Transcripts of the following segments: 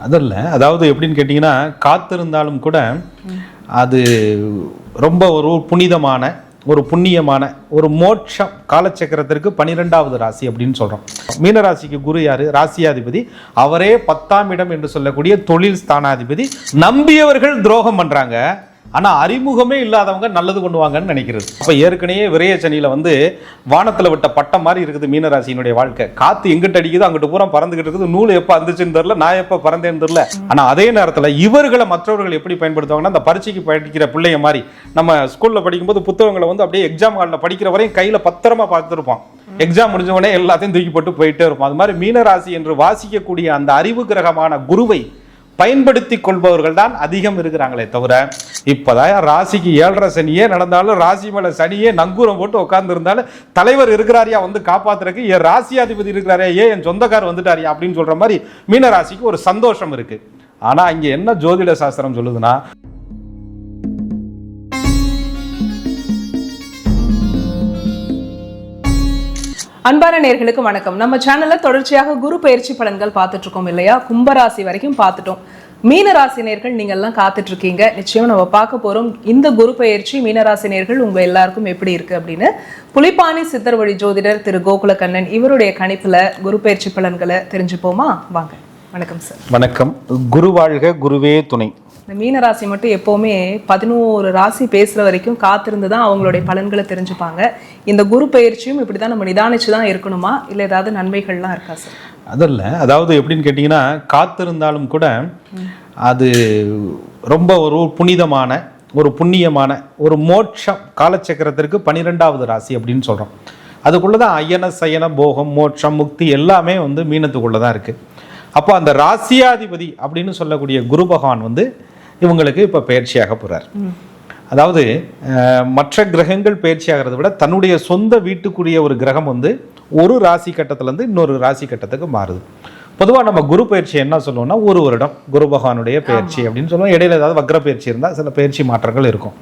அதில் அதாவது எப்படின்னு கேட்டிங்கன்னா காத்திருந்தாலும் கூட அது ரொம்ப ஒரு புனிதமான ஒரு புண்ணியமான ஒரு மோட்சம் காலச்சக்கரத்திற்கு பனிரெண்டாவது ராசி அப்படின்னு சொல்கிறோம் மீனராசிக்கு குரு யார்? ராசியாதிபதி. அவரே பத்தாம் இடம் என்று சொல்லக்கூடிய தொழில் ஸ்தானாதிபதி. நம்பியவர்கள் துரோகம் பண்ணுறாங்க ஆனால் அறிமுகமே இல்லாதவங்க நல்லது பண்ணுவாங்கன்னு நினைக்கிறது. அப்போ ஏற்கனவே விரைய வந்து வானத்தில் விட்ட பட்டம் மாதிரி இருக்குது மீனராசியினுடைய வாழ்க்கை. காற்று எங்கிட்ட அடிக்குதோ அங்கிட்டு பூரா பறந்துகிட்டு இருக்குது. நூல் எப்போ வந்துச்சுன்னு தெரில நான் எப்போ பறந்தேன்னு தெரில ஆனால் அதே நேரத்தில் இவர்களை மற்றவர்கள் எப்படி பயன்படுத்துவாங்கன்னா அந்த பரீட்சைக்கு படிக்கிற பிள்ளைய மாதிரி நம்ம ஸ்கூலில் படிக்கும்போது புத்தகங்களை வந்து அப்படியே எக்ஸாம் ஹாலில் படிக்கிற வரையும் கையில் பத்திரமா பார்த்துருப்போம் எக்ஸாம் முடிஞ்ச உடனே எல்லாத்தையும் தூக்கி போட்டு போயிட்டே இருப்போம் அது மாதிரி மீனராசி என்று வாசிக்கக்கூடிய அந்த அறிவு கிரகமான குருவை பயன்படுத்தி கொள்பவர்கள் தான் அதிகம் இருக்கிறாங்களே தவிர இப்போதான் ராசிக்கு ஏழரை சனியே நடந்தாலும் ராசி மேலே சனியே நங்கூரம் போட்டு உட்காந்துருந்தாலும் தலைவர் இருக்கிறாரியா வந்து காப்பாத்துறதுக்கு என் ராசியாதிபதி இருக்கிறாரே ஏன் என் சொந்தக்கார் வந்துட்டாரியா அப்படின்னு சொல்ற மாதிரி மீன ராசிக்கு ஒரு சந்தோஷம் இருக்கு. ஆனா இங்க என்ன ஜோதிட சாஸ்திரம் சொல்லுதுன்னா அன்பான நேர்களுக்கு வணக்கம். நம்ம சேனல்ல தொடர்ச்சியாக குரு பயிற்சி பலன்கள் பார்த்துட்டு இருக்கோம் இல்லையா? கும்பராசி வரைக்கும் பார்த்துட்டோம். மீனராசி நேர்கள் நீங்க எல்லாம் காத்துட்டு இருக்கீங்க நிச்சயம் நம்ம பார்க்க போறோம். இந்த குரு பயிற்சி மீனராசி நேர்கள் உங்க எல்லாருக்கும் எப்படி இருக்கு அப்படின்னு. புலிப்பாணி சித்தர் வழி ஜோதிடர் திரு கோகுலகண்ணன் இவருடைய கணிப்புல குரு பயிற்சி பலன்களை தெரிஞ்சுப்போமா? வாங்க. வணக்கம் சார் வணக்கம். குரு வாழ்க குருவே துணை. இந்த மீனராசி மட்டும் எப்போவுமே பதினோரு ராசி பேசுகிற வரைக்கும் காத்திருந்து தான் அவங்களுடைய பலன்களை தெரிஞ்சுப்பாங்க. இந்த குரு பயிற்சியும் இப்படி தான் நம்ம நிதானிச்சு தான் இருக்கணுமா? இல்லை ஏதாவது நன்மைகள்லாம் இருக்கா சார்? அதில் அதாவது எப்படின்னு கேட்டிங்கன்னா காத்திருந்தாலும் கூட அது ரொம்ப ஒரு புனிதமான ஒரு புண்ணியமான ஒரு மோட்சம் காலச்சக்கரத்திற்கு பனிரெண்டாவது ராசி அப்படின்னு சொல்கிறோம் அதுக்குள்ளே தான் அயன சயன போகம் மோட்சம் முக்தி எல்லாமே வந்து மீனத்துக்குள்ளே தான் இருக்குது அப்போ அந்த ராசியாதிபதி அப்படின்னு சொல்லக்கூடிய குரு பகவான் வந்து இவங்களுக்கு இப்போ பயிற்சியாக போகிறார் அதாவது மற்ற கிரகங்கள் பயிற்சி ஆகிறத விட தன்னுடைய சொந்த வீட்டுக்குரிய ஒரு கிரகம் வந்து ஒரு ராசி கட்டத்திலேருந்து இன்னொரு ராசி கட்டத்துக்கு மாறுது. பொதுவாக நம்ம குரு பயிற்சி என்ன சொல்லுவோம்னா ஒரு வருடம் குரு பகவானுடைய பயிற்சி அப்படின்னு சொல்லுவோம். இடையில ஏதாவது வக்ர பயிற்சி இருந்தால் சில பயிற்சி மாற்றங்கள் இருக்கும்.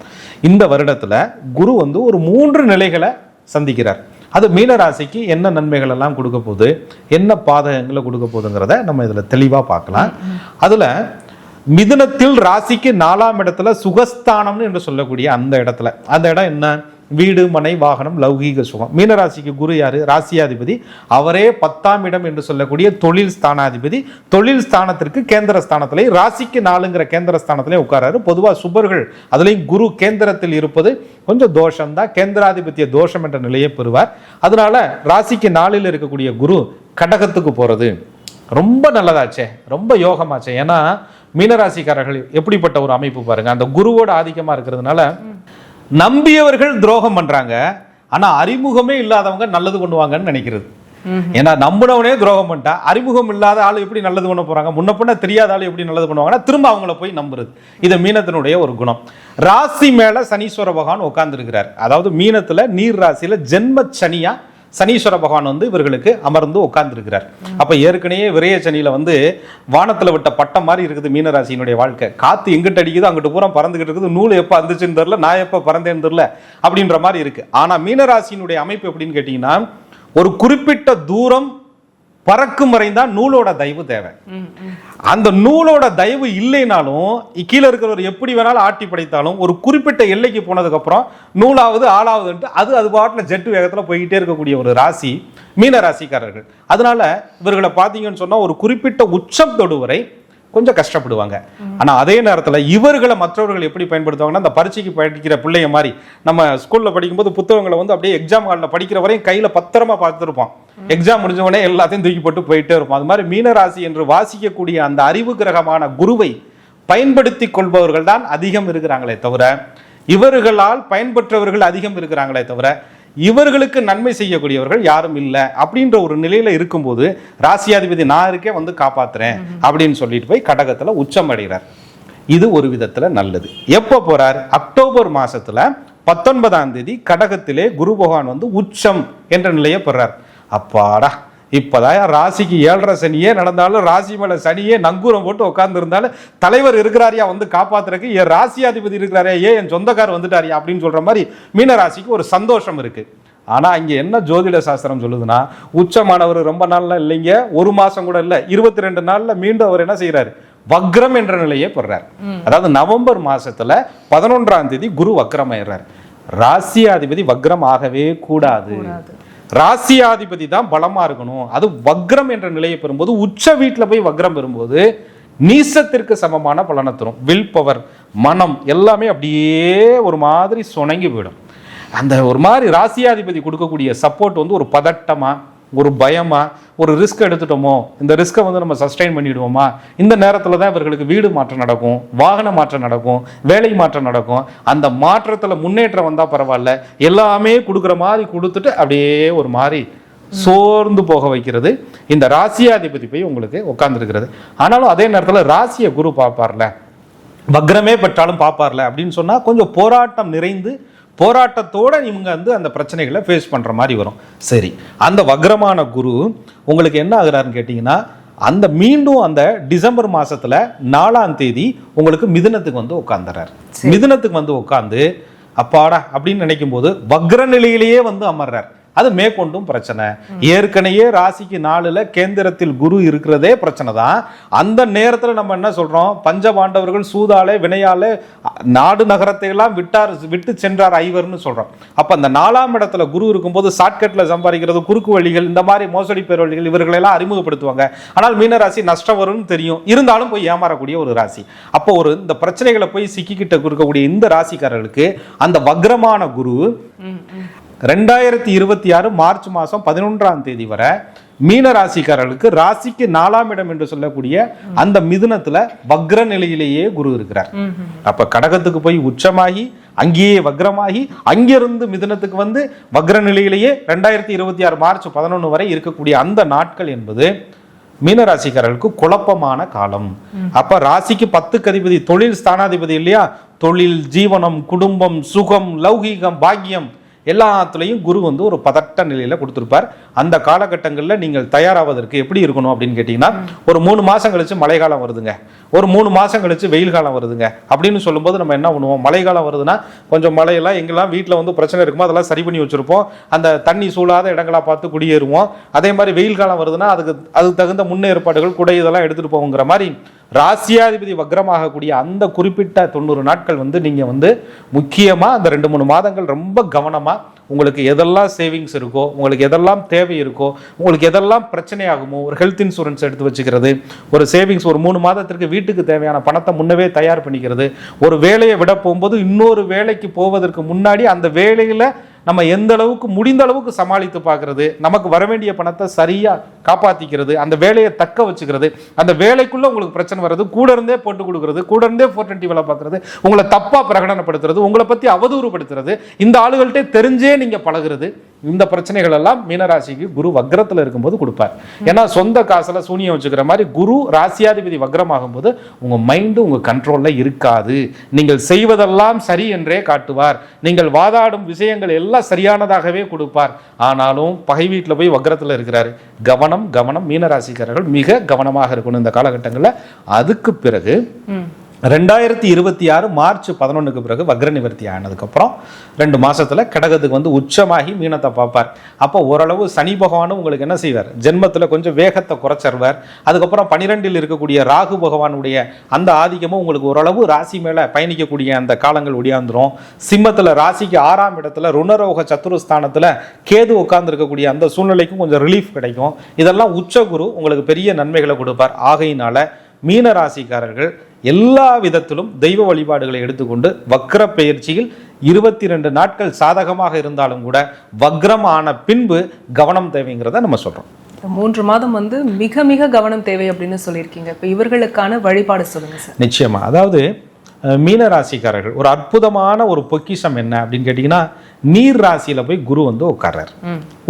இந்த வருடத்தில் குரு வந்து ஒரு மூன்று நிலைகளை சந்திக்கிறார். அது மீன ராசிக்கு என்ன நன்மைகள் எல்லாம் கொடுக்க போகுது என்ன பாதகங்களை கொடுக்க போகுதுங்கிறத நம்ம இதில் தெளிவாக பார்க்கலாம். அதில் மிதுனத்தில் ராசிக்கு நாலாம் இடத்துல சுகஸ்தானம்னு என்று சொல்லக்கூடிய அந்த இடத்துல. அந்த இடம் என்ன? வீடு மனை வாகனம் லௌகீக சுகம். மீனராசிக்கு குரு யாரு? ராசியாதிபதி. அவரே பத்தாம் இடம் என்று சொல்லக்கூடிய தொழில் ஸ்தானாதிபதி. தொழில் ஸ்தானத்திற்கு கேந்திர ஸ்தானத்திலே ராசிக்கு நாலுங்கிற கேந்திர ஸ்தானத்திலே உட்காராரு. பொதுவாக சுபர்கள் அதுலேயும் குரு கேந்திரத்தில் இருப்பது கொஞ்சம் தோஷம்தான். கேந்திராதிபத்திய தோஷம் என்ற நிலையை பெறுவார். அதனால ராசிக்கு நாலில் இருக்கக்கூடிய குரு கடகத்துக்கு போகிறது ரொம்ப நல்லதாச்சே ரொம்ப யோகமாச்சே. ஏன்னா மீனராசிக்காரர்கள் எப்படிப்பட்ட ஒரு அமைப்பு பாருங்க. அந்த குருவோட ஆதிக்கமா இருக்கிறதுனால நம்பியவர்கள் துரோகம் பண்றாங்க. ஆனா அறிமுகமே இல்லாதவங்க நல்லது பண்ணுவாங்கன்னு நினைக்கிறது. ஏன்னா நம்பினவனே துரோகம் பண்ணிட்டா அறிமுகம் இல்லாத ஆள் எப்படி நல்லது பண்ண போறாங்க? முன்ன பின்ன தெரியாத ஆள் எப்படி நல்லது பண்ணுவாங்கன்னா திரும்ப அவங்கள போய் நம்புறது. இது மீனத்தினுடைய ஒரு குணம். ராசி மேல சனீஸ்வர பகவான் உட்கார்ந்துருக்கிறார். அதாவது மீனத்துல நீர் ராசியில ஜென்ம சனியா சனீஸ்வர பகவான் வந்து இவர்களுக்கு அமர்ந்து உட்கார்ந்துருக்கிறார். அப்போ ஏற்கனவே விரைய சனியில் வந்து வானத்தில் விட்ட பட்டம் மாதிரி இருக்குது மீனராசியினுடைய வாழ்க்கை. காற்று எங்கிட்ட அடிக்குதோ அங்கிட்டு பூரா பறந்துகிட்டு இருக்குது. நூல் எப்போ அந்துச்சுன்னு தெரில நான் எப்போ பறந்தேன்னு தெரில அப்படின்ற மாதிரி இருக்குது ஆனால் மீனராசியினுடைய அமைப்பு எப்படின்னு கேட்டிங்கன்னா ஒரு குறிப்பிட்ட தூரம் பறக்கும் வரை தான் நூலோட தயவு தேவை. அந்த நூலோட தயவு இல்லைனாலும் கீழே இருக்கிறவர் எப்படி வேணாலும் ஆட்டி படைத்தாலும் ஒரு குறிப்பிட்ட எல்லைக்கு போனதுக்கு அப்புறம் நூலாவது ஆளாவதுன்ட்டு அது அது பாட்டில் ஜெட்டு வேகத்துல போய்கிட்டே இருக்கக்கூடிய ஒரு ராசி மீன ராசிக்காரர்கள். அதனால இவர்களை பார்த்தீங்கன்னு சொன்னா ஒரு குறிப்பிட்ட உச்சம் தொடு வரை கொஞ்சம் கஷ்டப்படுவாங்க. ஆனால் அதே நேரத்தில் இவர்களை மற்றவர்கள் எப்படி பயன்படுத்துவாங்கன்னா அந்த பரீட்சைக்கு படிக்கிற பிள்ளைய மாதிரி. நம்ம ஸ்கூலில் படிக்கும்போது புத்தகங்களை வந்து அப்படியே எக்ஸாம் ஹாலில் படிக்கிற வரையும் கையில் பத்திரமா பார்த்துருப்போம் எக்ஸாம் முடிஞ்சவொடனே எல்லாத்தையும் தூக்கி போட்டு போயிட்டே இருப்போம் அது மாதிரி மீனராசி என்று வாசிக்கக்கூடிய அந்த அறிவு கிரகமான குருவை பயன்படுத்தி கொள்பவர்கள் தான் அதிகம் இருக்கிறாங்களே தவிர இவர்களால் பயன்பெற்றவர்கள் அதிகம் இருக்கிறாங்களே தவிர இவர்களுக்கு நன்மை செய்யக்கூடியவர்கள் யாரும் இல்லை அப்படின்ற ஒரு நிலையில இருக்கும்போது ராசியாதிபதி நான் இருக்கே வந்து காப்பாத்துறேன் அப்படின்னு சொல்லிட்டு போய் கடகத்துல உச்சம் அடைகிறார் இது ஒரு விதத்துல நல்லது. எப்போ போறார்? அக்டோபர் மாசத்துல பத்தொன்பதாம் தேதி கடகத்திலே குரு பகவான் வந்து உச்சம் என்ற நிலையை பெறார் அப்பாடா இப்போதான் ராசிக்கு ஏழரை சனியே நடந்தாலும் ராசி மேல சனியே நங்கூரம் போட்டு உட்கார்ந்து இருந்தாலும் தலைவர் இருக்கிறாரியா வந்து காப்பாத்துறதுக்கு என் ராசியாதிபதி இருக்கிறாரே ஏன் என் சொந்தக்கார் வந்துட்டாரியா அப்படின்னு சொல்ற மாதிரி மீன ராசிக்கு ஒரு சந்தோஷம் இருக்கு. ஆனா இங்க என்ன ஜோதிட சாஸ்திரம் சொல்லுதுன்னா உச்சமானவர் ரொம்ப நாள்ல இல்லைங்க ஒரு மாசம் கூட இல்ல இருபத்தி ரெண்டு நாள்ல மீண்டும் அவர் என்ன செய்யறாரு வக்ரம் என்ற நிலையை பெறார் அதாவது நவம்பர் மாசத்துல பதினொன்றாம் தேதி குரு வக்ரமாயிடுறார். ராசியாதிபதி வக்ரம் ஆகவே கூடாது. ராசியாதிபதி தான் பலமா இருக்கணும். அது வக்ரம் என்ற நிலையை பெறும்போது உச்ச வீட்டில் போய் வக்ரம் பெறும்போது நீசத்திற்கு சமமான பலனை தரும். வில் பவர் மனம் எல்லாமே அப்படியே ஒரு மாதிரி சுணங்கி போயிடும். அந்த ஒரு மாதிரி ராசியாதிபதி கொடுக்கக்கூடிய சப்போர்ட் வந்து ஒரு பதட்டமாக ஒரு பயமா ஒரு ரிஸ்க் எடுத்துட்டோமோ இந்த ரிஸ்க்கை வந்து நம்ம சஸ்டைன் பண்ணிவிடுவோமா இந்த நேரத்தில் தான் இவர்களுக்கு வீடு மாற்றம் நடக்கும் வாகன மாற்றம் நடக்கும் வேலை மாற்றம் நடக்கும். அந்த மாற்றத்தில் முன்னேற்றம் வந்தால் பரவாயில்ல. எல்லாமே கொடுக்குற மாதிரி கொடுத்துட்டு அப்படியே ஒரு மாதிரி சோர்ந்து போக வைக்கிறது. இந்த ராசியாதிபதி போய் உங்களுக்கு உட்காந்துருக்கிறது ஆனாலும் அதே நேரத்தில் ராசியை குரு பார்ப்பார்ல. வக்ரமே பெற்றாலும் பார்ப்பார்ல அப்படின்னு சொன்னால் கொஞ்சம் போராட்டம் நிறைந்து போராட்டத்தோட இவங்க வந்து அந்த பிரச்சனைகளை ஃபேஸ் பண்ற மாதிரி வரும். சரி அந்த வக்ரமான குரு உங்களுக்கு என்ன ஆகுறாருன்னு கேட்டிங்கன்னா அந்த மீண்டும் அந்த டிசம்பர் மாசத்துல நாலாம் தேதி உங்களுக்கு மிதுனத்துக்கு வந்து உட்காந்துறாரு மிதுனத்துக்கு வந்து உட்காந்து அப்பாடா அப்படின்னு நினைக்கும் போது வக்ர நிலையிலேயே வந்து அமர்றார். அது மேற்கொண்டும் பிரச்சனை. ஏற்கனவே ராசிக்கு நாலுல கேந்திரத்தில் குரு இருக்கிறதே பிரச்சனை தான். அந்த நேரத்தில் நம்ம என்ன சொல்றோம்? பஞ்ச பாண்டவர்கள் சூதாலே வினையாலே நாடு நகரத்தை எல்லாம் விட்டார் விட்டு சென்றார் ஐவர்னு சொல்றோம். அப்ப அந்த நாலாம் இடத்துல குரு இருக்கும்போது ஷார்ட்கட்ல சம்பாதிக்கிறது குறுக்கு வழிகள் இந்த மாதிரி மோசடி பேர் வழிகள் இவர்களை எல்லாம் அறிமுகப்படுத்துவாங்க. ஆனால் மீனராசி நஷ்டம் வரும்னு தெரியும். இருந்தாலும் போய் ஏமாறக்கூடிய ஒரு ராசி. அப்போ ஒரு இந்த பிரச்சனைகளை போய் சிக்கிக்கிட்ட இருக்கக்கூடிய இந்த ராசிக்காரர்களுக்கு அந்த வக்ரமான குரு ரெண்டாயிரத்தி இருபத்தி ஆறு மார்ச் மாதம் பதினொன்றாம் தேதி வரை மீன ராசிக்காரர்களுக்கு ராசிக்கு நாலாம் இடம் என்று சொல்லக்கூடிய அந்த மிதுனத்துல வக்ர நிலையிலேயே குரு இருக்கிறார். அப்ப கடகத்துக்கு போய் உச்சமாகி அங்கேயே வக்ரமாகி அங்கிருந்து மிதுனத்துக்கு வந்து வக்ர நிலையிலேயே ரெண்டாயிரத்தி இருபத்தி ஆறு மார்ச் பதினொன்று வரை இருக்கக்கூடிய அந்த நாட்கள் என்பது மீனராசிக்காரர்களுக்கு குழப்பமான காலம். அப்ப ராசிக்கு பத்துக்கு அதிபதி தொழில் ஸ்தானாதிபதி இல்லையா? தொழில் ஜீவனம் குடும்பம் சுகம் லௌகீகம் பாக்கியம் எல்லாத்துலேயும் குரு வந்து ஒரு பதட்ட நிலையில் கொடுத்துருப்பார். அந்த காலகட்டங்களில் நீங்கள் தயாராவதற்கு எப்படி இருக்கணும் அப்படின்னு கேட்டிங்கன்னா ஒரு மூணு மாசம் கழிச்சு மழைக்காலம் வருதுங்க. ஒரு மூணு மாதம் கழிச்சு வெயில் காலம் வருதுங்க. அப்படின்னு சொல்லும்போது நம்ம என்ன பண்ணுவோம்? மழைக்காலம் வருதுன்னா கொஞ்சம் மழையெல்லாம் எங்கெல்லாம் வீட்டில் வந்து பிரச்சனை இருக்குமோ அதெல்லாம் சரி பண்ணி வச்சுருப்போம். அந்த தண்ணி சூழாத இடங்களா பார்த்து குடியேறுவோம். அதே மாதிரி வெயில் காலம் வருதுன்னா அதுக்கு அதுக்கு தகுந்த முன்னேற்பாடுகள் குடை இதெல்லாம் எடுத்துகிட்டு போவோங்கிற மாதிரி ராசியாதிபதி வக்ரமாகக்கூடிய அந்த குறிப்பிட்ட தொண்ணூறு நாட்கள் வந்து நீங்கள் வந்து முக்கியமாக அந்த ரெண்டு மூணு மாதங்கள் ரொம்ப கவனமாக உங்களுக்கு எதெல்லாம் சேவிங்ஸ் இருக்கோ உங்களுக்கு எதெல்லாம் தேவை இருக்கோ உங்களுக்கு எதெல்லாம் பிரச்சனையாகுமோ ஒரு ஹெல்த் இன்சூரன்ஸ் எடுத்து வச்சுக்கிறது ஒரு சேவிங்ஸ் ஒரு மூணு மாதத்திற்கு வீட்டுக்கு தேவையான பணத்தை முன்னவே தயார் பண்ணிக்கிறது ஒரு வேலையை விட போகும்போது இன்னொரு வேலைக்கு போவதற்கு முன்னாடி அந்த வேலையில் நம்ம எந்த அளவுக்கு முடிந்த அளவுக்கு சமாளித்து பார்க்கறது நமக்கு வர வேண்டிய பணத்தை சரியாக காப்பாற்றிக்கிறது அந்த வேலையை தக்க வச்சுக்கிறது அந்த வேலைக்குள்ளே உங்களுக்கு பிரச்சனை வர்றது கூட இருந்தே போட்டு கொடுக்குறது கூட இருந்தே ஃபோர் டுவெண்ட்டி வேலை பார்க்குறது உங்களை தப்பாக பிரகடனப்படுத்துறது உங்களை பற்றி அவதூறுபடுத்துறது இந்த ஆளுகள்கிட்ட தெரிஞ்சே நீங்கள் பழகுறது இந்த பிரச்சனைகள் எல்லாம் மீனராசிக்கு குரு வக்ரத்துல இருக்கும்போது கொடுப்பார். ஏன்னா சொந்த காசுல சூனியம் வச்சுக்கிற மாதிரி குரு ராசியாதிபதி வக்ரமாகும் போது உங்க மைண்டு உங்க கண்ட்ரோல்ல இருக்காது. நீங்கள் செய்வதெல்லாம் சரி என்றே காட்டுவார். நீங்கள் வாதாடும் விஷயங்கள் எல்லாம் சரியானதாகவே கொடுப்பார். ஆனாலும் பகை வீட்டில் போய் வக்ரத்துல இருக்கிறாரு. கவனம் கவனம் மீனராசிக்காரர்கள் மிக கவனமாக இருக்கணும் இந்த காலகட்டங்களில். அதுக்கு பிறகு ரெண்டாயிரத்தி இருபத்தி ஆறு மார்ச் பதினொன்றுக்கு பிறகு வக்ர நிவர்த்தி ஆனதுக்கப்புறம் ரெண்டு மாதத்தில் கடகத்துக்கு வந்து உச்சமாகி மீனத்தை பார்ப்பார். அப்போ ஓரளவு சனி பகவானும் உங்களுக்கு என்ன செய்வார்? ஜென்மத்தில் கொஞ்சம் வேகத்தை குறைச்சருவார். அதுக்கப்புறம் பனிரெண்டில் இருக்கக்கூடிய ராகு பகவானுடைய அந்த ஆதிக்கமும் உங்களுக்கு ஓரளவு ராசி மேலே பயணிக்கக்கூடிய அந்த காலங்கள் ஒடியாந்துரும். சிம்மத்தில் ராசிக்கு ஆறாம் இடத்துல ருணரோக சத்துருஸ்தானத்தில் கேது உட்கார்ந்துருக்கக்கூடிய அந்த சூழ்நிலைக்கும் கொஞ்சம் ரிலீஃப் கிடைக்கும். இதெல்லாம் உச்சகுரு உங்களுக்கு பெரிய நன்மைகளை கொடுப்பார். ஆகையினால மீன ராசிக்காரர்கள் எல்லா விதத்திலும் தெய்வ வழிபாடுகளை எடுத்துக்கொண்டு வக்ர பெயர்ச்சியில் இருபத்தி ரெண்டு நாட்கள் சாதகமாக இருந்தாலும் கூட வக்ரம் ஆன பின்பு கவனம் தேவைங்கிறத நம்ம சொல்றோம். இந்த மூன்று மாதம் வந்து மிக மிக கவனம் தேவை அப்படின்னு சொல்லியிருக்கீங்க. இப்போ இவர்களுக்கான வழிபாடு சொல்லுங்க சார். நிச்சயமா. அதாவது மீன ராசிக்காரர்கள் ஒரு அற்புதமான ஒரு பொக்கிஷம் என்ன அப்படின்னு கேட்டிங்கன்னா நீர் ராசியில போய் குரு வந்து உட்கார்றார்.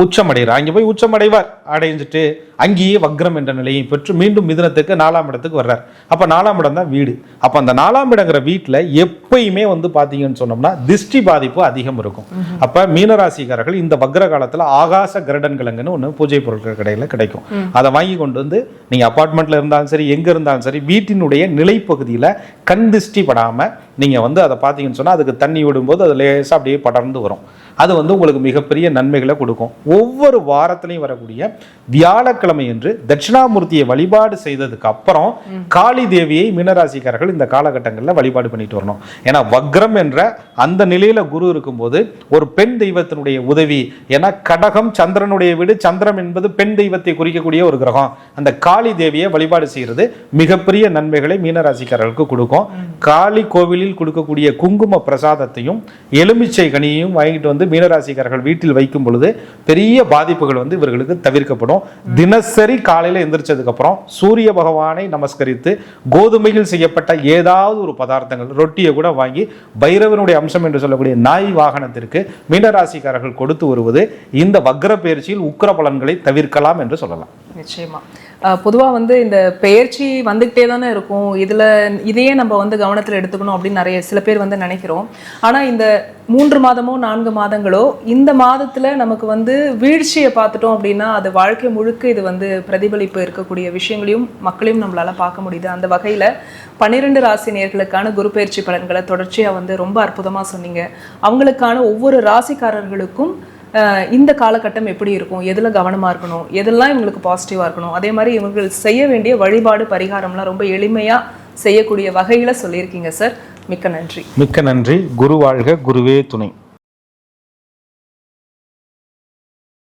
உச்சமடைகிறார். அங்கே போய் உச்சமடைவார். அடைஞ்சிட்டு அங்கேயே வக்ரம் என்ற நிலையை பெற்று மீண்டும் மிதுனத்துக்கு நாலாம் இடத்துக்கு வர்றார். அப்போ நாலாம் இடம் தான் வீடு. அப்போ அந்த நாலாம் இடங்கிற வீட்டில் எப்பயுமே வந்து பார்த்தீங்கன்னு சொன்னோம்னா திஷ்டி பாதிப்பு அதிகம் இருக்கும். அப்போ மீனராசிக்காரர்கள் இந்த வக்ர காலத்தில் ஆகாச கருடன்கிழங்குன்னு ஒன்று பூஜை பொருட்கள் கடையில் கிடைக்கும். அதை வாங்கி கொண்டு வந்து நீங்கள் அப்பார்ட்மெண்ட்டில் இருந்தாலும் சரி எங்கே இருந்தாலும் சரி வீட்டினுடைய நிலைப்பகுதியில் கண் திஷ்டி படாமல் நீங்கள் வந்து அதை பார்த்தீங்கன்னு சொன்னால் அதுக்கு தண்ணி விடும்போது அது லேசாக அப்படியே படர்ந்து வரும். அது வந்து உங்களுக்கு மிகப்பெரிய நன்மைகளை கொடுக்கும். ஒவ்வொரு வாரத்திலையும் வரக்கூடிய வியாழக்கிழமை என்று தட்சிணாமூர்த்தியை வழிபாடு செய்ததுக்கு அப்புறம் காளி தேவியை மீனராசிக்காரர்கள் இந்த காலகட்டங்களில் வழிபாடு பண்ணிட்டு வரணும். ஏன்னா வக்ரம் என்ற அந்த நிலையில குரு இருக்கும்போது ஒரு பெண் தெய்வத்தினுடைய உதவி ஏன்னா கடகம் சந்திரனுடைய வீடு சந்திரன் என்பது பெண் தெய்வத்தை குறிக்கக்கூடிய ஒரு கிரகம். அந்த காளி தேவியை வழிபாடு செய்யறது மிகப்பெரிய நன்மைகளை மீனராசிக்காரர்களுக்கு கொடுக்கும். காளி கோவிலில் கொடுக்கக்கூடிய குங்கும பிரசாதத்தையும் எலுமிச்சை கனியையும் வாங்கிட்டு வந்து மீனராசிக்காரர்கள் வீட்டில் வைக்கும் பொழுது பெரிய பாதிப்புகள் வந்து இவர்களுக்கு தவிர்க்கப்படும். தினசரி காலையில் எந்திரிச்சதுக்கப்புறம் சூரிய பகவானை நமஸ்கரித்து கோதுமையில் செய்யப்பட்ட ஏதாவது ஒரு பதார்த்தங்கள் ரொட்டியை கூட வாங்கி பைரவனுடைய அம்சம் என்று சொல்லக்கூடிய நாய் வாகனத்திற்கு மீனராசிக்காரர்கள் கொடுத்து வருவது இந்த வக்ர பயிற்சியில் உக்கிர பலன்களை தவிர்க்கலாம் என்று சொல்லலாம். நிச்சயமா. பொதுவாக பொதுவா வந்து இந்த பெயர்ச்சி வந்துக்கிட்டே தானே இருக்கும். இதில் இதையே நம்ம வந்து கவனத்தில் எடுத்துக்கணும் அப்படின்னு நிறைய சில பேர் வந்து நினைக்கிறோம். ஆனால் இந்த மூன்று மாதமோ நான்கு மாதங்களோ இந்த மாதத்துல நமக்கு வந்து வீழ்ச்சியை பார்த்துட்டோம் அப்படின்னா அது வாழ்க்கை முழுக்க இது வந்து பிரதிபலிப்பு இருக்கக்கூடிய விஷயங்களையும் மக்களையும் நம்மளால பார்க்க முடியுது. அந்த வகையில் பன்னிரெண்டு ராசி நேர்களுக்கான குரு பயிற்சி பலன்களை தொடர்ச்சியா வந்து ரொம்ப அற்புதமாக சொன்னீங்க. அவங்களுக்கான ஒவ்வொரு ராசிக்காரர்களுக்கும் இந்த காலகட்டம் எப்படி இருக்கும்? எதில் கவனமாக இருக்கணும்? எதெல்லாம் இவங்களுக்கு பாசிட்டிவாக இருக்கணும்? அதே மாதிரி இவங்களுக்கு செய்ய வேண்டிய வழிபாடு பரிகாரம்லாம் ரொம்ப எளிமையாக செய்யக்கூடிய வகையில் சொல்லியிருக்கீங்க சார் மிக்க நன்றி. மிக்க நன்றி. குரு வாழ்க குருவே துணை.